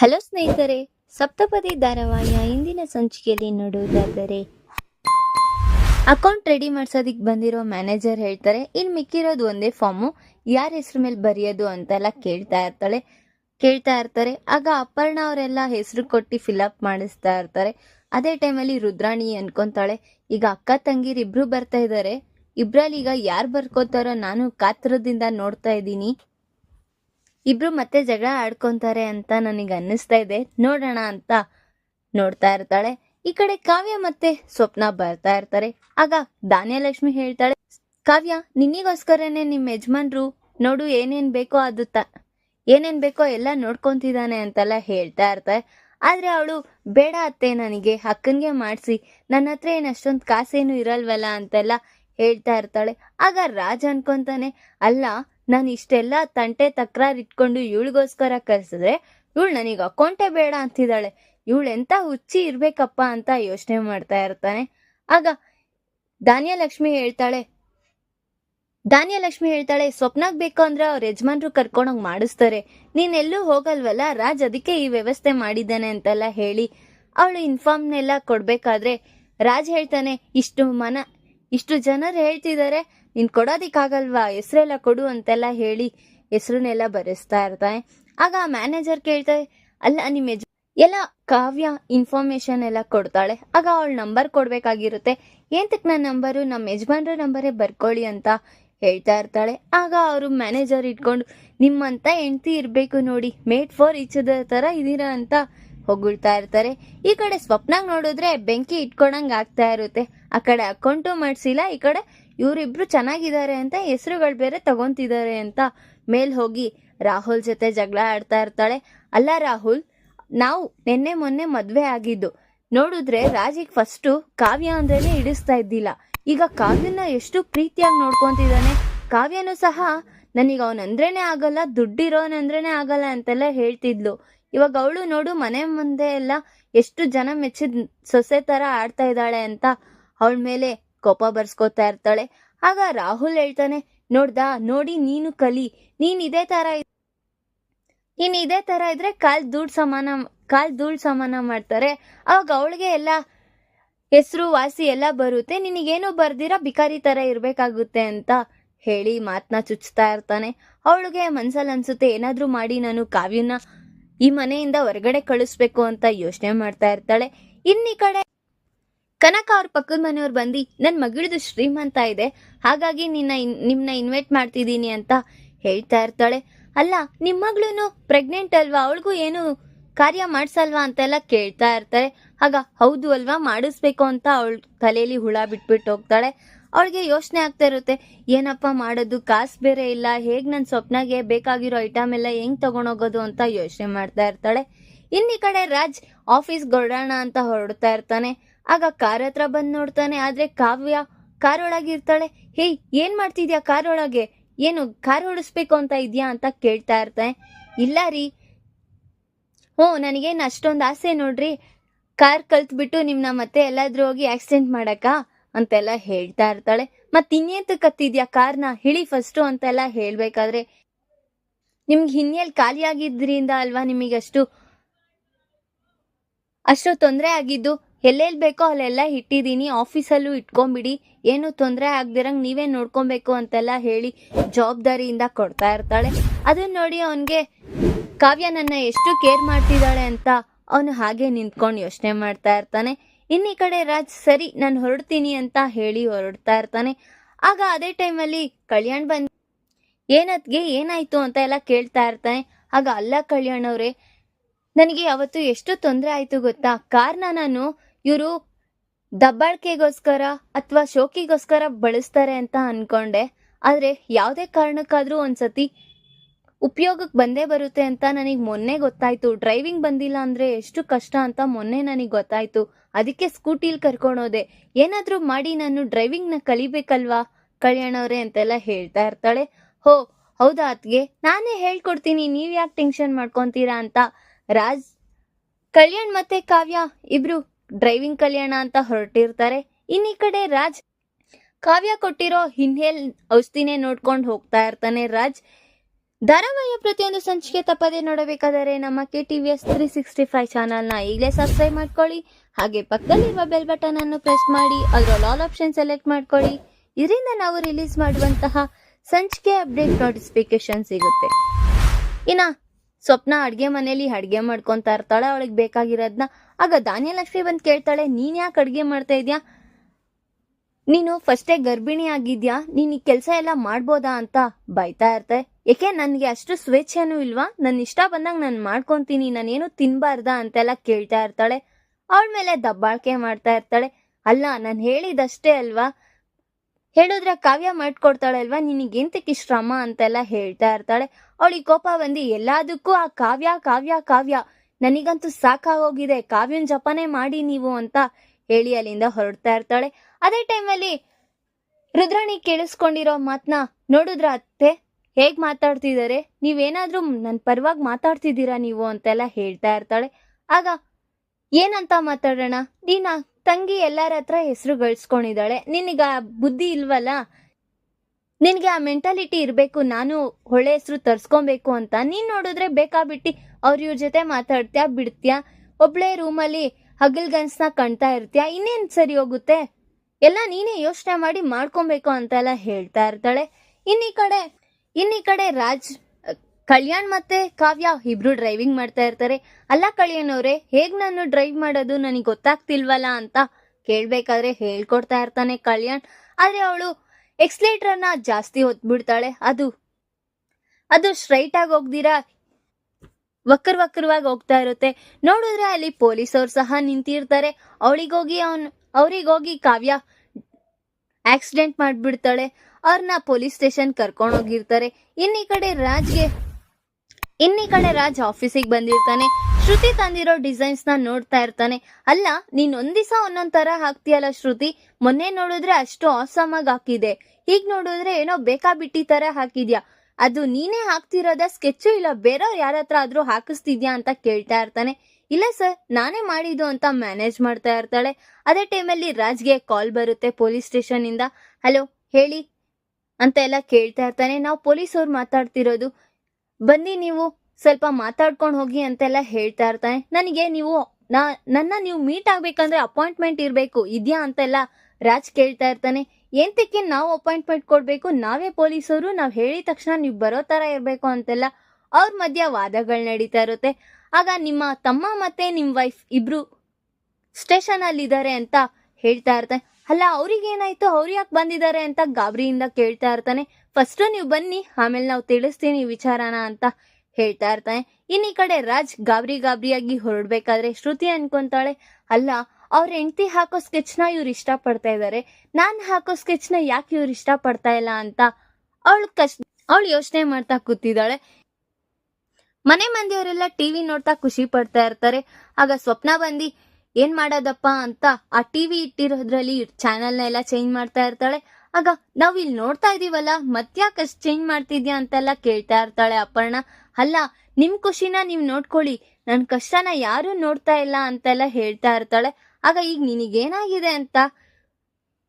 Hello ಸ್ನೇಹಿತರೆ, ಸಪ್ತಪದಿ ಧಾರಾವಾಹಿಯ ಇಂದಿನ ಸಂಚಿಕೆಯಲ್ಲಿ ನೋಡುವುದಾದರೆ, ಅಕೌಂಟ್ ರೆಡಿ ಮಾಡ್ಸೋದಿಕ್ ಬಂದಿರೋ ಮ್ಯಾನೇಜರ್ ಹೇಳ್ತಾರೆ ಇನ್ನು ಮಿಕ್ಕಿರೋದು ಒಂದೇ ಫಾರ್ಮು, ಯಾರ ಹೆಸರು ಮೇಲೆ ಬರೆಯೋದು ಅಂತೆಲ್ಲ ಕೇಳ್ತಾ ಇರ್ತಾಳೆ, ಕೇಳ್ತಾ ಇರ್ತಾರೆ. ಆಗ ಅಪರ್ಣ ಅವರೆಲ್ಲ ಹೆಸರು ಕೊಟ್ಟು ಫಿಲಪ್ ಮಾಡಿಸ್ತಾ ಇರ್ತಾರೆ. ಅದೇ ಟೈಮಲ್ಲಿ ರುದ್ರಾಣಿ ಅನ್ಕೊಂತಾಳೆ, ಈಗ ಅಕ್ಕ ತಂಗಿರ್ ಇಬ್ರು ಬರ್ತಾ ಇದ್ದಾರೆ ಇಬ್ಬರಲ್ಲಿ ಈಗ ಯಾರು ಬರ್ಕೋತಾರೋ ನಾನು ಕಾತ್ರದಿಂದ ನೋಡ್ತಾ ಇದ್ದೀನಿ. ಇಬ್ರು ಮತ್ತೆ ಜಗಳ ಆಡ್ಕೊಂತಾರೆ ಅಂತ ನನಗೆ ಅನ್ನಿಸ್ತಾ ಇದೆ. ನೋಡೋಣ ಅಂತ ನೋಡ್ತಾ ಇರ್ತಾಳೆ. ಈ ಕಡೆ ಕಾವ್ಯ ಮತ್ತೆ ಸ್ವಪ್ನ ಬರ್ತಾ ಇರ್ತಾರೆ. ಆಗ ಧಾನ್ಯಲಕ್ಷ್ಮಿ ಹೇಳ್ತಾಳೆ, ಕಾವ್ಯ, ನಿನ್ನಿಗೋಸ್ಕರನೇ ನಿಮ್ಮ ಯಜಮಾನ್ರು ನೋಡು ಏನೇನ್ ಬೇಕೋ ಅದು ತ, ಏನೇನ್ ಬೇಕೋ ಎಲ್ಲ ನೋಡ್ಕೊಂತಿದ್ದಾನೆ ಅಂತೆಲ್ಲ ಹೇಳ್ತಾ ಇರ್ತಾರೆ ಆದ್ರೆ ಅವಳು, ಬೇಡ ಅತ್ತೆ, ನನಗೆ ಅಕ್ಕನ್ಗೆ ಮಾಡಿಸಿ. ನನ್ನ ಹತ್ರ ಏನು ಅಷ್ಟೊಂದು ಕಾಸೇನು ಇರಲ್ವಲ್ಲ ಅಂತೆಲ್ಲ ಹೇಳ್ತಾ ಇರ್ತಾಳೆ. ಆಗ ರಾಜ್ ಅನ್ಕೊಂತಾನೆ, ಅಲ್ಲ ನಾನು ಇಷ್ಟೆಲ್ಲ ತಂಟೆ ತಕ್ರಾರ್ ಇಟ್ಕೊಂಡು ಇವಳಿಗೋಸ್ಕರ ಕರೆಸಿದ್ರೆ ಇವಳು ನನಗೆ ಅಕೌಂಟೆ ಬೇಡ ಅಂತಿದ್ದಾಳೆ. ಇವಳು ಎಂತ ಹುಚ್ಚಿ ಇರ್ಬೇಕಪ್ಪ ಅಂತ ಯೋಚನೆ ಮಾಡ್ತಾ ಇರ್ತಾನೆ. ಆಗ ಧಾನ್ಯಲಕ್ಷ್ಮಿ ಹೇಳ್ತಾಳೆ ಧಾನ್ಯಲಕ್ಷ್ಮಿ ಹೇಳ್ತಾಳೆ, ಸ್ವಪ್ನಾಗ್ ಬೇಕು ಅಂದ್ರೆ ಅವ್ರ ಯಜಮಾನ್ರು ಕರ್ಕೊಂಡೋಗಿ ಮಾಡಿಸ್ತಾರೆ. ನೀನೆಲ್ಲೂ ಹೋಗಲ್ವಲ್ಲ? ರಾಜ್ ಅದಕ್ಕೆ ಈ ವ್ಯವಸ್ಥೆ ಮಾಡಿದ್ದಾನೆ ಅಂತೆಲ್ಲ ಹೇಳಿ ಅವಳು ಇನ್ಫಾರ್ಮ್ನೆಲ್ಲ ಕೊಡ್ಬೇಕಾದ್ರೆ ರಾಜ್ ಹೇಳ್ತಾನೆ, ಇಷ್ಟು ಮನ, ಇಷ್ಟು ಜನರು ಹೇಳ್ತಿದ್ದಾರೆ ನೀನ್ ಕೊಡೋದಿಕ್ಕಾಗಲ್ವಾ? ಹೆಸರೆಲ್ಲ ಕೊಡು ಅಂತೆಲ್ಲ ಹೇಳಿ ಹೆಸ್ರನ್ನೆಲ್ಲ ಬರೆಸ್ತಾ ಇರ್ತಾನೆ. ಆಗ ಆ ಮ್ಯಾನೇಜರ್ ಕೇಳ್ತಾ, ಅಲ್ಲ ನಿಮ್ಮ ಯಜ ಎಲ್ಲ ಕಾವ್ಯ ಇನ್ಫಾರ್ಮೇಶನ್ ಎಲ್ಲ ಕೊಡ್ತಾಳೆ. ಆಗ ಅವಳ ನಂಬರ್ ಕೊಡ್ಬೇಕಾಗಿರುತ್ತೆ. ಏಂತಕ್ಕೆ ನನ್ನ ನಂಬರು ನಮ್ಮ ಯಜಮಾನ್ರ ನಂಬರೇ ಬರ್ಕೊಳ್ಳಿ ಅಂತ ಹೇಳ್ತಾ ಇರ್ತಾಳೆ. ಆಗ ಅವರು ಮ್ಯಾನೇಜರ್ ಇಟ್ಕೊಂಡು, ನಿಮ್ಮಂತ ಹೆಂಡ್ತಿ ಇರಬೇಕು ನೋಡಿ ಮೇಡ್ ಫಾರ್ ಈಚದ ಥರ ಇದೀರಾ ಅಂತ ಹೊಗಳ್ತಾ ಇರ್ತಾರೆ. ಈ ಕಡೆ ಸ್ವಪ್ನಾಗ್ ನೋಡಿದ್ರೆ ಬೆಂಕಿ ಇಟ್ಕೊಂಡಂಗ್ ಆಗ್ತಾ ಇರುತ್ತೆ. ಆ ಕಡೆ ಅಕೌಂಟು ಮಾಡಿಸಿಲ್ಲ, ಈ ಕಡೆ ಇವರಿಬ್ರು ಚೆನ್ನಾಗಿದ್ದಾರೆ ಅಂತ ಹೆಸರುಗಳು ಬೇರೆ ತಗೊಂತಿದ್ದಾರೆ ಅಂತ ಮೇಲ್ ಹೋಗಿ ರಾಹುಲ್ ಜೊತೆ ಜಗಳ ಆಡ್ತಾ ಇರ್ತಾಳೆ. ಅಲ್ಲ ರಾಹುಲ್, ನಾವು ನಿನ್ನೆ ಮೊನ್ನೆ ಮದ್ವೆ ಆಗಿದ್ದು. ನೋಡಿದ್ರೆ ರಾಜಿಗೆ ಫಸ್ಟು ಕಾವ್ಯ ಅಂದ್ರೇನೆ ಇಡಿಸ್ತಾ ಇದ್ದಿಲ್ಲ. ಈಗ ಕಾವ್ಯನ ಎಷ್ಟು ಪ್ರೀತಿಯಾಗಿ ನೋಡ್ಕೊಂತಿದ್ದಾನೆ. ಕಾವ್ಯನೂ ಸಹ, ನನಗೆ ಅವನಂದ್ರೇನೆ ಆಗಲ್ಲ ದುಡ್ಡಿರೋನಂದ್ರೇನೆ ಆಗಲ್ಲ ಅಂತೆಲ್ಲ ಹೇಳ್ತಿದ್ಲು. ಇವಾಗ ಅವಳು ನೋಡು, ಮನೆ ಮುಂದೆ ಎಲ್ಲ ಎಷ್ಟು ಜನ ಮೆಚ್ಚಿದ ಸೊಸೆ ತರ ಆಡ್ತಾ ಇದ್ದಾಳೆ ಅಂತ ಅವಳ ಮೇಲೆ ಕೋಪ ಬರ್ಸ್ಕೊತಾ ಇರ್ತಾಳೆ. ಆಗ ರಾಹುಲ್ ಹೇಳ್ತಾನೆ, ನೋಡ್ದಾ, ನೋಡಿ ನೀನು ಕಲಿ, ನೀನ್ ಇದೇ ತರ ನೀನ್ ಇದೇ ತರ ಇದ್ರೆ ಕಾಲ್ ಧೂಳ್ ಸಮಾನ, ಕಾಲ್ ಧೂಳ್ ಸಮಾನ ಮಾಡ್ತಾರೆ. ಅವಾಗ ಅವಳಿಗೆ ಎಲ್ಲ ಹೆಸರು, ವಾಸಿ ಎಲ್ಲ ಬರುತ್ತೆ. ನಿನಗೇನು ಬರ್ದಿರ ಬಿಕಾರಿ ತರ ಇರ್ಬೇಕಾಗುತ್ತೆ ಅಂತ ಹೇಳಿ ಮಾತನ್ನ ಚುಚ್ತಾ ಇರ್ತಾನೆ. ಅವಳಿಗೆ ಮನ್ಸಲ್ಲಿ ಅನ್ಸುತ್ತೆ, ಏನಾದ್ರೂ ಮಾಡಿ ನಾನು ಕಾವ್ಯನ ಈ ಮನೆಯಿಂದ ಹೊರಗಡೆ ಕಳಿಸ್ಬೇಕು ಅಂತ ಯೋಚನೆ ಮಾಡ್ತಾ ಇರ್ತಾಳೆ. ಇನ್ನಿ ಕಡೆ ಕನಕ ಅವ್ರ ಪಕ್ಕದ ಮನೆಯವ್ರು ಬಂದು ನನ್ನ ಮಗಳದು ಶ್ರೀಮಂತ ಇದೆ, ಹಾಗಾಗಿ ನಿನ್ನ ನಿಮ್ಮನ್ನ ಇನ್ವೈಟ್ ಮಾಡ್ತಿದ್ದೀನಿ ಅಂತ ಹೇಳ್ತಾ ಇರ್ತಾಳೆ. ಅಲ್ಲ ನಿಮ್ಮ ಮಗಳೂ ಪ್ರೆಗ್ನೆಂಟ್ ಅಲ್ವಾ? ಅವಳಿಗೂ ಏನು ಕಾರ್ಯ ಮಾಡ್ಸಲ್ವಾ ಅಂತೆಲ್ಲ ಕೇಳ್ತಾ ಇರ್ತಾರೆ. ಆಗ ಹೌದು ಅಲ್ವಾ, ಮಾಡಿಸ್ಬೇಕು ಅಂತ ಅವಳ ತಲೆಯಲ್ಲಿ ಹುಳ ಬಿಟ್ಬಿಟ್ಟು ಹೋಗ್ತಾಳೆ. ಅವಳಿಗೆ ಯೋಚನೆ ಆಗ್ತಾ ಇರುತ್ತೆ, ಏನಪ್ಪ ಮಾಡೋದು, ಕಾಸು ಬೇರೆ ಇಲ್ಲ, ಹೇಗೆ ನನ್ನ ಸ್ವಪ್ನಾಗೆ ಬೇಕಾಗಿರೋ ಐಟಮ್ ಎಲ್ಲ ಹೆಂಗ್ ತಗೊಂಡೋಗೋದು ಅಂತ ಯೋಚನೆ ಮಾಡ್ತಾ ಇರ್ತಾಳೆ. ಇನ್ನಿ ಕಡೆ ರಾಜ್ ಆಫೀಸ್ ಹೊರಡೋಣ ಅಂತ ಹೊರಡ್ತಾ ಇರ್ತಾನೆ. ಆಗ ಕಾರ್ ಹತ್ರ ಬಂದು ನೋಡ್ತಾನೆ, ಆದ್ರೆ ಕಾವ್ಯ ಕಾರ್ ಒಳಗಿರ್ತಾಳೆ ಹೇಯ್, ಏನ್ ಮಾಡ್ತಿದ್ಯಾ ಕಾರ್ ಒಳಗೆ? ಏನು ಕಾರ್ ಓಡಿಸ್ಬೇಕು ಅಂತ ಇದ್ಯಾ ಅಂತ ಕೇಳ್ತಾ ಇರ್ತಾನೆ ಇಲ್ಲ ರೀ. ಹ್ಞೂ, ನನಗೇನು ಅಷ್ಟೊಂದು ಆಸೆ ನೋಡ್ರಿ. ಕಾರ್ ಕಲ್ತ್ಬಿಟ್ಟು ನಿಮ್ನ ಮತ್ತೆ ಎಲ್ಲಾದ್ರೂ ಹೋಗಿ ಆಕ್ಸಿಡೆಂಟ್ ಮಾಡಕ್ಕ? ಅಂತೆಲ್ಲ ಹೇಳ್ತಾ ಇರ್ತಾಳೆ. ಮತ್ತೆ ಇನ್ನೇಂತ ಕತ್ತಿದ್ಯಾ ಕಾರ್ನ? ಹಿಳಿ ಫಸ್ಟು ಅಂತೆಲ್ಲ ಹೇಳ್ಬೇಕಾದ್ರೆ. ನಿಮ್ಗೆ ಹಿನ್ನೆಲ್ ಖಾಲಿಯಾಗಿದ್ರಿಂದ ಅಲ್ವಾ ನಿಮಗಷ್ಟು, ಅಷ್ಟು ತೊಂದರೆ ಆಗಿದ್ದು? ಎಲ್ಲೆಲ್ಲಿ ಬೇಕೋ ಅಲ್ಲೆಲ್ಲ ಇಟ್ಟಿದ್ದೀನಿ. ಆಫೀಸಲ್ಲೂ ಇಟ್ಕೊಂಬಿಡಿ. ಏನು ತೊಂದರೆ ಆಗ್ದಿರಂಗ್ ನೀವೇ ನೋಡ್ಕೊಬೇಕು ಅಂತೆಲ್ಲ ಹೇಳಿ ಜವಾಬ್ದಾರಿಯಿಂದ ಕೊಡ್ತಾ ಇರ್ತಾಳೆ. ಅದನ್ನ ನೋಡಿ ಅವನಿಗೆ, ಕಾವ್ಯ ನನ್ನ ಎಷ್ಟು ಕೇರ್ ಮಾಡ್ತಿದ್ದಾಳೆ ಅಂತ ಅವನು ಹಾಗೆ ನಿಂತ್ಕೊಂಡು ಯೋಚನೆ ಮಾಡ್ತಾ ಇರ್ತಾನೆ. ಇನ್ನೀ ಕಡೆ ರಾಜ್, ಸರಿ, ನಾನು ಹೊರಡ್ತೀನಿ ಅಂತ ಹೇಳಿ ಹೊರಡ್ತಾ ಇರ್ತಾನೆ. ಆಗ ಅದೇ ಟೈಮಲ್ಲಿ ಕಲ್ಯಾಣ್ ಬಂದ್ ಏನತ್ಗೆ, ಏನಾಯ್ತು ಅಂತ ಎಲ್ಲ ಕೇಳ್ತಾ ಇರ್ತಾನೆ. ಆಗ ಅಲ್ಲ ಕಲ್ಯಾಣ್ ಅವ್ರೆ, ನನಗೆ ಅವತ್ತು ಎಷ್ಟು ತೊಂದರೆ ಆಯ್ತು ಗೊತ್ತಾ? ಕಾರ್ನ ನಾನು ಇವರು ದಬ್ಬಾಳ್ಕೆಗೋಸ್ಕರ ಅಥವಾ ಶೋಕಿಗೋಸ್ಕರ ಬಳಸ್ತಾರೆ ಅಂತ ಅನ್ಕೊಂಡೆ. ಆದ್ರೆ ಯಾವುದೇ ಕಾರಣಕ್ಕಾದ್ರೂ ಒಂದ್ಸತಿ ಉಪಯೋಗಕ್ಕೆ ಬಂದೇ ಬರುತ್ತೆ ಅಂತ ನನಗೆ ಮೊನ್ನೆ ಗೊತ್ತಾಯ್ತು. ಡ್ರೈವಿಂಗ್ ಬಂದಿಲ್ಲ ಅಂದ್ರೆ ಎಷ್ಟು ಕಷ್ಟ ಅಂತ ಮೊನ್ನೆ ನನಗೆ ಗೊತ್ತಾಯ್ತು. ಅದಕ್ಕೆ ಸ್ಕೂಟಿಲಿ ಕರ್ಕೊಂಡೋದೆ ಏನಾದ್ರೂ ಮಾಡಿ ನಾನು ಡ್ರೈವಿಂಗ್ನ ಕಲಿಬೇಕಲ್ವಾ? ಕಲ್ಯಾಣವ್ರೆ ಅಂತೆಲ್ಲ ಹೇಳ್ತಾ ಇರ್ತಾಳೆ. ಹೋ, ಹೌದಾ ಅತ್ಗೆ? ನಾನೇ ಹೇಳ್ಕೊಡ್ತೀನಿ. ನೀವು ಯಾಕೆ ಟೆನ್ಷನ್ ಮಾಡ್ಕೊಂತೀರಾ ಅಂತ. ರಾಜ್, ಕಲ್ಯಾಣ್ ಮತ್ತೆ ಕಾವ್ಯ ಇಬ್ರು ಡ್ರೈವಿಂಗ್ ಕಲ್ಯಾಣ ಅಂತ ಹೊರಟಿರ್ತಾರೆ. ಇನ್ನೀ ಕಡೆ ರಾಜ್ ಕಾವ್ಯ ಕೊಟ್ಟಿರೋ ಹಿನ್ನೆಲ್ ಔಷಧಿನೇ ನೋಡ್ಕೊಂಡು ಹೋಗ್ತಾ ಇರ್ತಾನೆ ರಾಜ್. ಧಾರಾವಾಹಿಯ ಪ್ರತಿಯೊಂದು ಸಂಚಿಕೆ ತಪ್ಪದೆ ನೋಡಬೇಕಾದರೆ ನಮ್ಮ K T V S three sixty five ಚಾನಲ್ನ ಈಗಲೇ ಸಬ್ಸ್ಕ್ರೈಬ್ ಮಾಡ್ಕೊಳ್ಳಿ. ಹಾಗೆ ಪಕ್ಕದಲ್ಲಿರುವ ಬೆಲ್ ಬಟನ್ ಅನ್ನು ಪ್ರೆಸ್ ಮಾಡಿ, ಅದರಲ್ಲಿ ಆಲ್ ಆಪ್ಷನ್ ಸೆಲೆಕ್ಟ್ ಮಾಡ್ಕೊಳ್ಳಿ. ಇದರಿಂದ ನಾವು ರಿಲೀಸ್ ಮಾಡುವಂತಹ ಸಂಚಿಕೆ ಅಪ್ಡೇಟ್ ನೋಟಿಫಿಕೇಶನ್ ಸಿಗುತ್ತೆ. ಇನ್ನ ಸ್ವಪ್ನ ಅಡುಗೆ ಮನೇಲಿ ಅಡುಗೆ ಮಾಡ್ಕೊತಾ ಇರ್ತಾಳೆ, ಅವಳಿಗೆ ಬೇಕಾಗಿರೋದನ್ನ ಆಗ ಧಾನ್ಯ ಲಕ್ಷ್ಮಿ ಬಂದು ಕೇಳ್ತಾಳೆ, ನೀನ್ ಯಾಕೆ ಅಡ್ಗೆ ಮಾಡ್ತಾ ಇದ್ಯಾ? ನೀನು ಫಸ್ಟೇ ಗರ್ಭಿಣಿ ಆಗಿದ್ಯಾ? ನೀನ್ ಈ ಕೆಲಸ ಎಲ್ಲ ಮಾಡ್ಬೋದಾ? ಅಂತ ಬೈತಾ ಇರ್ತೆ. ಏಕೆ, ನನ್ಗೆ ಅಷ್ಟು ಸ್ವೇಚ್ಛೆನೂ ಇಲ್ವಾ? ನನ್ನ ಇಷ್ಟ ಬಂದಾಗ ನಾನು ಮಾಡ್ಕೊಂತೀನಿ, ನಾನೇನು ತಿನ್ಬಾರ್ದಾ? ಅಂತೆಲ್ಲ ಕೇಳ್ತಾ ಇರ್ತಾಳೆ. ಅವಳ ಮೇಲೆ ದಬ್ಬಾಳ್ಕೆ ಮಾಡ್ತಾ ಇರ್ತಾಳೆ. ಅಲ್ಲ, ನಾನು ಹೇಳಿದಷ್ಟೇ ಅಲ್ವಾ? ಹೇಳಿದ್ರೆ ಕಾವ್ಯ ಮಾಡ್ಕೊಡ್ತಾಳೆ ಅಲ್ವಾ? ನಿನಗೇಂತಕ್ಕೆ ಶ್ರಮ? ಅಂತೆಲ್ಲ ಹೇಳ್ತಾ ಇರ್ತಾಳೆ. ಅವಳಿಗೆ ಕೋಪ ಬಂದು ಎಲ್ಲದಕ್ಕೂ ಆ ಕಾವ್ಯ ಕಾವ್ಯ ಕಾವ್ಯ. ನನಗಂತೂ ಸಾಕಾಗೋಗಿದೆ. ಕಾವ್ಯನ ಜಪನೆ ಮಾಡಿ ನೀವು ಅಂತ ಹೇಳಿ ಅಲ್ಲಿಂದ ಹೊರಡ್ತಾ ಇರ್ತಾಳೆ. ಅದೇ ಟೈಮಲ್ಲಿ ರುದ್ರಾಣಿ ಕೇಳಿಸ್ಕೊಂಡಿರೋ ಮಾತನ್ನ ನೋಡಿದ್ರ ಅತ್ತೆ? ಹೇಗ್ ಮಾತಾಡ್ತಿದ್ದಾರೆ? ನೀವೇನಾದ್ರೂ ನನ್ನ ಪರವಾಗಿ ಮಾತಾಡ್ತಿದ್ದೀರಾ ನೀವು ಅಂತೆಲ್ಲ ಹೇಳ್ತಾ ಇರ್ತಾಳೆ. ಆಗ, ಏನಂತ ಮಾತಾಡೋಣ? ನೀನ ತಂಗಿ ಎಲ್ಲರ ಹತ್ರ ಹೆಸರು ಗಳಿಸ್ಕೊಂಡಿದ್ದಾಳೆ. ನಿನಗ ಬುದ್ಧಿ ಇಲ್ವಲ್ಲ? ನಿನಗೆ ಆ ಮೆಂಟಾಲಿಟಿ ಇರಬೇಕು, ನಾನು ಒಳ್ಳೆ ಹೆಸರು ತರ್ಸ್ಕೊಬೇಕು ಅಂತ. ನೀನ್ ನೋಡಿದ್ರೆ ಬೇಕಾಬಿಟ್ಟಿ ಅವ್ರ ಇವ್ರ ಜೊತೆ ಮಾತಾಡ್ತೀಯಾ, ಬಿಡ್ತೀಯಾ? ಒಬ್ಳೆ ರೂಮಲ್ಲಿ ಹಗಲ್ಗನ್ಸ್ನ ಕಾಣ್ತಾ ಇರ್ತೀಯಾ? ಇನ್ನೇನ್ ಸರಿ ಹೋಗುತ್ತೆ? ಎಲ್ಲ ನೀನೇ ಯೋಚನೆ ಮಾಡಿ ಮಾಡ್ಕೊಬೇಕು ಅಂತೆಲ್ಲ ಹೇಳ್ತಾ ಇರ್ತಾಳೆ. ಇನ್ನೀ ಕಡೆ ಇನ್ನೀ ಕಡೆ ರಾಜ್, ಕಲ್ಯಾಣ್ ಮತ್ತೆ ಕಾವ್ಯ ಇಬ್ರು ಡ್ರೈವಿಂಗ್ ಮಾಡ್ತಾ ಇರ್ತಾರೆ. ಅಲ್ಲ ಕಲ್ಯಾಣ್ ಅವ್ರೆ ಹೇಗ್ ನಾನು ಡ್ರೈವ್ ಮಾಡೋದು ನನಗೆ ಗೊತ್ತಾಗ್ತಿಲ್ವಲ್ಲ ಅಂತ ಕೇಳ್ಬೇಕಾದ್ರೆ ಹೇಳ್ಕೊಡ್ತಾ ಇರ್ತಾನೆ ಕಲ್ಯಾಣ್. ಆದ್ರೆ ಅವಳು ಎಕ್ಸ್ಲೇಟರ್ನ ಜಾಸ್ತಿ ಹೊತ್ತು ಬಿಡ್ತಾಳೆ ಅದು ಅದು ಸ್ಟ್ರೈಟ್ ಆಗಿ ಹೋಗ್ದಿರಾ? ವಕ್ರ ವಕ್ರವಾಗಿ ಹೋಗ್ತಾ ಇರುತ್ತೆ. ನೋಡಿದ್ರೆ ಅಲ್ಲಿ ಪೊಲೀಸ್ ಅವ್ರು ಸಹ ನಿಂತಿರ್ತಾರೆ. ಅವಳಿಗೋಗಿ ಅವನ್, ಅವ್ರಿಗೋಗಿ ಕಾವ್ಯ ಆಕ್ಸಿಡೆಂಟ್ ಮಾಡ್ಬಿಡ್ತಾಳೆ. ಅವ್ರನ್ನ ಪೊಲೀಸ್ ಸ್ಟೇಷನ್ ಕರ್ಕೊಂಡು ಹೋಗಿರ್ತಾರೆ. ಇನ್ನೀ ಕಡೆ ರಾಜ್ಗೆ, ಇನ್ನಿ ಕಡೆ ರಾಜ್ ಆಫೀಸಿಗೆ ಬಂದಿರ್ತಾನೆ. ಶ್ರುತಿ ತಂದಿರೋ ಡಿಸೈನ್ಸ್ನ ನೋಡ್ತಾ ಇರ್ತಾನೆ. ಅಲ್ಲ, ನೀನ್ ಒಂದ್ ದಿವಸ ಒಂದೊಂದ್ ತರ ಹಾಕ್ತಿಯಲ್ಲ ಶ್ರುತಿ? ಮೊನ್ನೆ ನೋಡಿದ್ರೆ ಅಷ್ಟು ಆಸಮ್ ಆಗಿ ಹಾಕಿದೆ. ಈಗ ನೋಡಿದ್ರೆ ಏನೋ ಬೇಕಾಬಿಟ್ಟಿ ತರ ಹಾಕಿದ್ಯಾ? ಅದು ನೀನೇ ಹಾಕ್ತಿರೋದ ಸ್ಕೆಚ್ಚು ಇಲ್ಲ, ಬೇರೆಯವ್ರು ಯಾರ ಹತ್ರ ಆದ್ರೂ ಹಾಕಿಸ್ತಿದ್ಯಾ ಅಂತ ಕೇಳ್ತಾ ಇರ್ತಾನೆ. ಇಲ್ಲ ಸರ್, ನಾನೇ ಮಾಡಿದ್ದು ಅಂತ ಮ್ಯಾನೇಜ್ ಮಾಡ್ತಾ ಇರ್ತಾಳೆ. ಅದೇ ಟೈಮಲ್ಲಿ ರಾಜ್ಗೆ ಕಾಲ್ ಬರುತ್ತೆ ಪೊಲೀಸ್ ಸ್ಟೇಷನ್ ಇಂದ. ಹಲೋ, ಹೇಳಿ? ಅಂತ ಎಲ್ಲ ಕೇಳ್ತಾ ಇರ್ತಾನೆ. ನಾವು ಪೊಲೀಸ್ ಅವ್ರು ಮಾತಾಡ್ತಿರೋದು. ಬನ್ನಿ ನೀವು. ಸ್ವಲ್ಪ ಮಾತಾಡ್ಕೊಂಡು ಹೋಗಿ ಅಂತೆಲ್ಲ ಹೇಳ್ತಾ ಇರ್ತಾನೆ. ನನಗೆ ನೀವು ನಾ, ನನ್ನ ನೀವು ಮೀಟ್ ಆಗ್ಬೇಕಂದ್ರೆ ಅಪಾಯಿಂಟ್ಮೆಂಟ್ ಇರಬೇಕು, ಇದೆಯಾ ಅಂತೆಲ್ಲ ರಾಜ್ ಕೇಳ್ತಾ ಇರ್ತಾನೆ. ಎಂತಕ್ಕೆ ನಾವು ಅಪಾಯಿಂಟ್ಮೆಂಟ್ ಕೊಡಬೇಕು? ನಾವೇ ಪೊಲೀಸರು, ನಾವು ಹೇಳಿದ ತಕ್ಷಣ ನೀವು ಬರೋ ಥರ ಇರಬೇಕು ಅಂತೆಲ್ಲ ಅವ್ರ ಮಧ್ಯ ವಾದಗಳು ನಡೀತಾ ಇರುತ್ತೆ. ಆಗ ನಿಮ್ಮ ತಮ್ಮ ಮತ್ತೆ ನಿಮ್ಮ ವೈಫ್ ಇಬ್ರು ಸ್ಟೇಷನ್ ಅಲ್ಲಿ ಇದ್ದಾರೆ ಅಂತ ಹೇಳ್ತಾ ಇರ್ತಾನೆ. ಅಲ್ಲ, ಅವ್ರಿಗೆ ಏನಾಯ್ತು? ಅವ್ರು ಯಾಕೆ ಬಂದಿದ್ದಾರೆ ಅಂತ ಗಾಬರಿಯಿಂದ ಕೇಳ್ತಾ ಇರ್ತಾನೆ. ಫಸ್ಟ್ ನೀವು ಬನ್ನಿ, ಆಮೇಲೆ ನಾವು ತಿಳಿಸ್ತೀನಿ ವಿಚಾರನ ಅಂತ ಹೇಳ್ತಾ ಇರ್ತಾನೆ. ಇನ್ ಈ ಕಡೆ ರಾಜ್ ಗಾಬರಿ ಗಾಬರಿಯಾಗಿ ಹೊರಡ್ಬೇಕಾದ್ರೆ ಶ್ರುತಿ ಅನ್ಕೊಂತಾಳೆ. ಅಲ್ಲ, ಅವ್ರ ಹೆಂಡತಿ ಹಾಕೋ ಸ್ಕೆಚ್ನ ಇವ್ರು ಇಷ್ಟ ಪಡ್ತಾ ಇದ್ದಾರೆ ನಾನ್ ಹಾಕೋ ಸ್ಕೆಚ್ನ ಯಾಕೆ ಇವ್ರು ಇಷ್ಟ ಪಡ್ತಾ ಇಲ್ಲ ಅಂತ ಅವಳು ಕಷ್ಟ ಅವಳು ಯೋಚನೆ ಮಾಡ್ತಾ ಕೂತಿದ್ದಾಳೆ. ಮನೆ ಮಂದಿಯವರೆಲ್ಲ ಟಿವಿ ನೋಡ್ತಾ ಖುಷಿ ಪಡ್ತಾ ಇರ್ತಾರೆ. ಆಗ ಸ್ವಪ್ನ ಬಂದಿ, ಏನ್ ಮಾಡೋದಪ್ಪ ಅಂತ ಆ ಟಿವಿ ಇಟ್ಟಿರೋದ್ರಲ್ಲಿ ಚಾನೆಲ್ನ ಎಲ್ಲ ಚೇಂಜ್ ಮಾಡ್ತಾ ಇರ್ತಾಳೆ. ಆಗ ನಾವ್ ಇಲ್ಲಿ ನೋಡ್ತಾ ಇದೀವಲ್ಲ ಮತ್ಯಾಕೆ ಅಷ್ಟು ಚೇಂಜ್ ಮಾಡ್ತಿದ್ಯಾ ಅಂತೆಲ್ಲ ಕೇಳ್ತಾ ಇರ್ತಾಳೆ ಅಪರ್ಣ. ಅಲ್ಲ, ನಿಮ್ ಖುಷಿನ ನೀವ್ ನೋಡ್ಕೊಳ್ಳಿ. ನನ್ ಕಷ್ಟನ ಯಾರು ನೋಡ್ತಾ ಇಲ್ಲ ಅಂತೆಲ್ಲ ಹೇಳ್ತಾ ಇರ್ತಾಳೆ. ಆಗ ಈಗ ನಿನಗೇನಾಗಿದೆ ಅಂತ?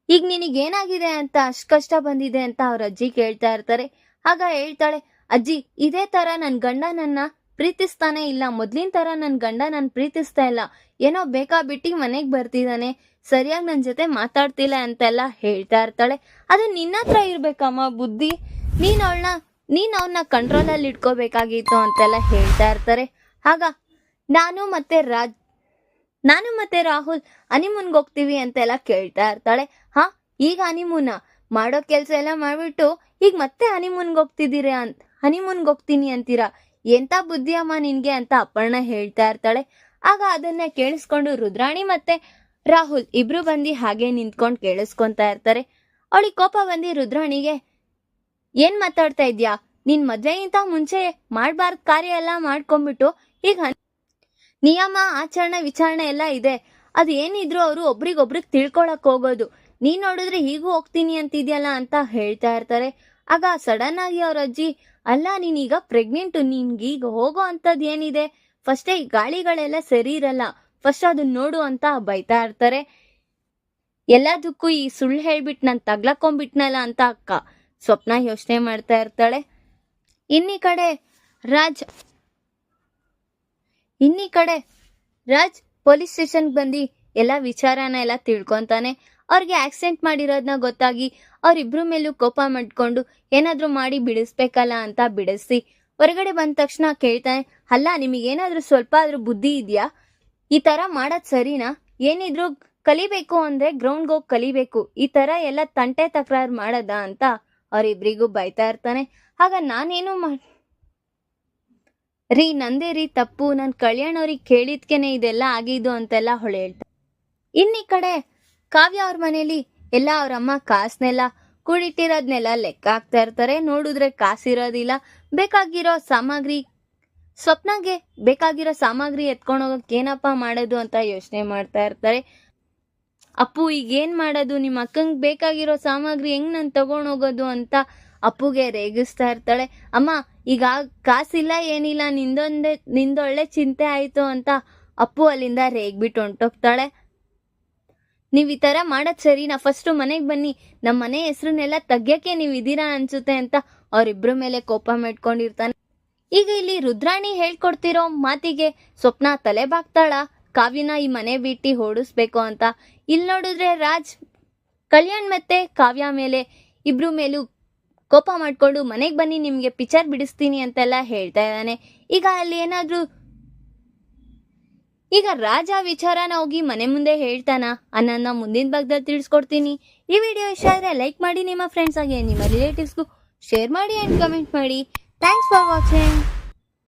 ಈಗ ನಿನಗೇನಾಗಿದೆ ಅಂತ? ಅಷ್ಟ್ ಕಷ್ಟ ಬಂದಿದೆ ಅಂತ ಅವ್ರ ಅಜ್ಜಿ ಕೇಳ್ತಾ ಇರ್ತಾರೆ. ಆಗ ಹೇಳ್ತಾಳೆ, ಅಜ್ಜಿ, ಇದೇ ತರ ನನ್ ಗಂಡ ನನ್ನ ಪ್ರೀತಿಸ್ತಾನೆ ಇಲ್ಲ. ಮೊದ್ಲಿನ ತರ ನನ್ ಗಂಡ ನನ್ ಪ್ರೀತಿಸ್ತಾ ಇಲ್ಲ. ಏನೋ ಬೇಕಾ ಬಿಟ್ಟಿ ಮನೆಗೆ ಬರ್ತಿದ್ದಾನೆ ಸರಿಯಾಗಿ ನನ್ ಜೊತೆ ಮಾತಾಡ್ತಿಲ್ಲ ಅಂತೆಲ್ಲ ಹೇಳ್ತಾ ಇರ್ತಾಳೆ. ಅದು ನಿನ್ನ ಹತ್ರ ಇರ್ಬೇಕಮ್ಮ ಬುದ್ಧಿ. ನೀನ್ ಅವಳನ್ನ ನೀನ್ ಅವನ್ನ ಕಂಟ್ರೋಲ್ ಅಲ್ಲಿ ಇಟ್ಕೋಬೇಕಾಗಿತ್ತು ಅಂತೆಲ್ಲ ಹೇಳ್ತಾ ಇರ್ತಾರೆ. ಆಗ ನಾನು ಮತ್ತೆ ರಾಜ್, ನಾನು ಮತ್ತೆ ರಾಹುಲ್ ಅನಿಮೂನ್ಗೆ ಹೋಗ್ತೀವಿ ಅಂತೆಲ್ಲ ಕೇಳ್ತಾ ಇರ್ತಾಳೆ. ಹಾ, ಈಗ ಹನಿಮೂನ? ಮಾಡೋ ಕೆಲ್ಸ ಎಲ್ಲ ಮಾಡಿಬಿಟ್ಟು ಈಗ ಮತ್ತೆ ಹನಿಮೂನ್ಗೆ ಹೋಗ್ತಿದ್ದೀರಾ ಅಂತ, ಹನಿಮೂನ್ಗೆ ಹೋಗ್ತೀನಿ ಅಂತೀರಾ? ಎಂತ ಬುದ್ಧಿ ಅಮ್ಮ ನಿನ್ಗೆ ಅಂತ ಅಪ್ಪಣ್ಣ ಹೇಳ್ತಾ ಇರ್ತಾಳೆ. ಆಗ ಅದನ್ನ ಕೇಳಿಸ್ಕೊಂಡು ರುದ್ರಾಣಿ ಮತ್ತೆ ರಾಹುಲ್ ಇಬ್ರು ಬಂದು ಹಾಗೆ ನಿಂತ್ಕೊಂಡು ಕೇಳಿಸ್ಕೊಂತಾ ಇರ್ತಾರೆ. ಅವಳಿಗೆ ಕೋಪ ಬಂದು ರುದ್ರಾಣಿಗೆ, ಏನ್ ಮಾತಾಡ್ತಾ ಇದ್ಯಾ? ನಿನ್ ಮದ್ವೆಗಿಂತ ಮುಂಚೆ ಮಾಡಬಾರ್ದು ಕಾರ್ಯ ಎಲ್ಲ ಮಾಡ್ಕೊಂಡ್ಬಿಟ್ಟು ಈಗ ನಿಯಮ, ಆಚರಣೆ, ವಿಚಾರಣೆ ಎಲ್ಲ ಇದೆ. ಅದು ಏನಿದ್ರು ಅವರು ಒಬ್ರಿಗೊಬ್ರಿಗೆ ತಿಳ್ಕೊಳಕ್ ಹೋಗೋದು. ನೀನ್ ನೋಡಿದ್ರೆ ಹೀಗೂ ಹೋಗ್ತೀನಿ ಅಂತಿದ್ಯಲ್ಲ ಅಂತ ಹೇಳ್ತಾ ಇರ್ತಾರೆ. ಆಗ ಸಡನ್ ಆಗಿ ಅವ್ರ ಅಜ್ಜಿ ಅಲ್ಲ, ನೀನೀಗ ಪ್ರೆಗ್ನೆಂಟ್ ನಿನ್ಗೀಗ ಹೋಗೋ ಅಂತದ್ ಏನಿದೆ? ಫಸ್ಟೇ ಈ ಗಾಳಿಗಳೆಲ್ಲ ಸರಿ ಇರಲ್ಲ. ಫಸ್ಟ್ ಅದನ್ನ ನೋಡು ಅಂತ ಬೈತಾ ಇರ್ತಾರೆ. ಎಲ್ಲದಕ್ಕೂ ಈ ಸುಳ್ಳು ಹೇಳ್ಬಿಟ್ಟು ನಾನು ತಗ್ಲಕೊಂಡ್ಬಿಟ್ನಲ್ಲ ಅಂತ ಅಕ್ಕ. ಸ್ವಪ್ನ ಯೋಚನೆ ಮಾಡ್ತಾ ಇರ್ತಾಳೆ. ಇನ್ನಿ ಕಡೆ ರಾಜ್, ಇನ್ನಿ ಕಡೆ ರಾಜ್ ಪೊಲೀಸ್ ಸ್ಟೇಷನ್ಗೆ ಬಂದು ಎಲ್ಲ ವಿಚಾರನ ಎಲ್ಲ ತಿಳ್ಕೊಂತಾನೆ. ಅವ್ರಿಗೆ ಆಕ್ಸಿಡೆಂಟ್ ಮಾಡಿರೋದನ್ನ ಗೊತ್ತಾಗಿ ಅವರಿಬ್ರು ಮೇಲೂ ಕೋಪ ಮಾಡ್ಕೊಂಡು ಏನಾದರೂ ಮಾಡಿ ಬಿಡಿಸ್ಬೇಕಲ್ಲ ಅಂತ ಬಿಡಿಸಿ. ಹೊರಗಡೆ ಬಂದ ತಕ್ಷಣ ಕೇಳ್ತಾನೆ, ಅಲ್ಲ, ನಿಮಗೇನಾದ್ರೂ ಸ್ವಲ್ಪ ಆದ್ರೂ ಬುದ್ಧಿ ಇದೆಯಾ? ಈ ಥರ ಮಾಡೋದು ಸರಿನಾ? ಏನಿದ್ರು ಕಲಿಬೇಕು ಅಂದರೆ ಗ್ರೌಂಡ್ಗೆ ಹೋಗಿ ಕಲಿಬೇಕು. ಈ ಥರ ಎಲ್ಲ ತಂಟೆ ತಕರಾರು ಮಾಡೋದ? ಅಂತ ಅವರಿಬ್ರಿಗೂ ಬೈತಾ ಇರ್ತಾನೆ. ಆಗ ನಾನೇನು ಮಾ, ರೀ, ನಂದೇ ರೀ ತಪ್ಪು. ನಾನು ಕಲ್ಯಾಣವ್ರಿಗೆ ಕೇಳಿದ್ಕೇನೆ ಇದೆಲ್ಲ ಆಗಿದ್ದು ಅಂತೆಲ್ಲ ಹೊಳೆ ಹೇಳ್ತಾರೆ ಇನ್ನೀ ಕಡೆ ಕಾವ್ಯ ಅವ್ರ ಮನೇಲಿ ಎಲ್ಲ ಅವ್ರ ಅಮ್ಮ ಕಾಸನ್ನೆಲ್ಲ ಕೂಡಿಟ್ಟಿರೋದ್ನೆಲ್ಲ ಲೆಕ್ಕ ಹಾಕ್ತಾ ಇರ್ತಾರೆ. ನೋಡಿದ್ರೆ ಕಾಸಿರೋದಿಲ್ಲ. ಬೇಕಾಗಿರೋ ಸಾಮಗ್ರಿ, ಸ್ವಪ್ನಗೆ ಬೇಕಾಗಿರೋ ಸಾಮಗ್ರಿ ಎತ್ಕೊಂಡು ಹೋಗಕ್ಕೆ ಏನಪ್ಪ ಮಾಡೋದು ಅಂತ ಯೋಚನೆ ಮಾಡ್ತಾ ಇರ್ತಾರೆ. ಅಪ್ಪು ಈಗ ಏನ್ ಮಾಡೋದು? ನಿಮ್ಮ ಅಕ್ಕಂಗೆ ಬೇಕಾಗಿರೋ ಸಾಮಗ್ರಿ ಹೆಂಗ್ ನಾನು ತಗೊಂಡೋಗೋದು ಅಂತ ಅಪ್ಪುಗೆ ರೇಗಿಸ್ತಾ ಇರ್ತಾಳೆ. ಅಮ್ಮ, ಈಗ ಕಾಸಿಲ್ಲ, ಏನಿಲ್ಲ, ನಿಂದೊಂದೇ, ನಿಂದೊಳ್ಳೆ ಚಿಂತೆ ಆಯಿತು ಅಂತ ಅಪ್ಪು ಅಲ್ಲಿಂದ ರೇಗ್ಬಿಟ್ಟು ಹೊಂಟೋಗ್ತಾಳೆ. ನೀವು ಈ ಥರ ಸರಿ. ನಾ ಫಸ್ಟು ಮನೆಗೆ ಬನ್ನಿ. ನಮ್ಮ ಮನೆ ಹೆಸ್ರನ್ನೆಲ್ಲ ತೆಗ್ಯಕ್ಕೆ ನೀವು ಇದೀರಾ ಅನ್ಸುತ್ತೆ ಅಂತ ಅವರಿಬ್ರ ಮೇಲೆ ಕೋಪ ಮಾಡ್ಕೊಂಡಿರ್ತಾನೆ ಈಗ ಇಲ್ಲಿ ರುದ್ರಾಣಿ ಹೇಳ್ಕೊಡ್ತಿರೋ ಮಾತಿಗೆ ಸ್ವಪ್ನ ತಲೆ ಬಾಗ್ತಾಳ. ಕಾವ್ಯನ ಈ ಮನೆ ಬಿಟ್ಟು ಓಡಿಸ್ಬೇಕು ಅಂತ. ಇಲ್ಲಿ ನೋಡಿದ್ರೆ ರಾಜ್, ಕಲ್ಯಾಣ್ ಮತ್ತೆ ಕಾವ್ಯ ಮೇಲೆ ಇಬ್ರು ಮೇಲೂ ಕೋಪ ಮಾಡ್ಕೊಂಡು ಮನೆಗೆ ಬನ್ನಿ, ನಿಮಗೆ ಪಿಚರ್ ಬಿಡಿಸ್ತೀನಿ ಅಂತೆಲ್ಲ ಹೇಳ್ತಾ ಇದ್ದಾನೆ. ಈಗ ಅಲ್ಲಿ ಏನಾದರೂ ಈಗ ರಾಜ ವಿಚಾರನ ಹೋಗಿ ಮನೆ ಮುಂದೆ ಹೇಳ್ತಾನ? ಅನ್ನೋದನ್ನ ಮುಂದಿನ ಭಾಗದಲ್ಲಿ ತಿಳಿಸ್ಕೊಡ್ತೀನಿ. ಈ ವಿಡಿಯೋ ಇಷ್ಟ ಆದರೆ ಲೈಕ್ ಮಾಡಿ ನಿಮ್ಮ ಫ್ರೆಂಡ್ಸ್ ಆಗಿ ನಿಮ್ಮ ರಿಲೇಟಿವ್ಸ್ಗೂ ಶೇರ್ ಮಾಡಿ ಆ್ಯಂಡ್ ಕಮೆಂಟ್ ಮಾಡಿ. Thanks for watching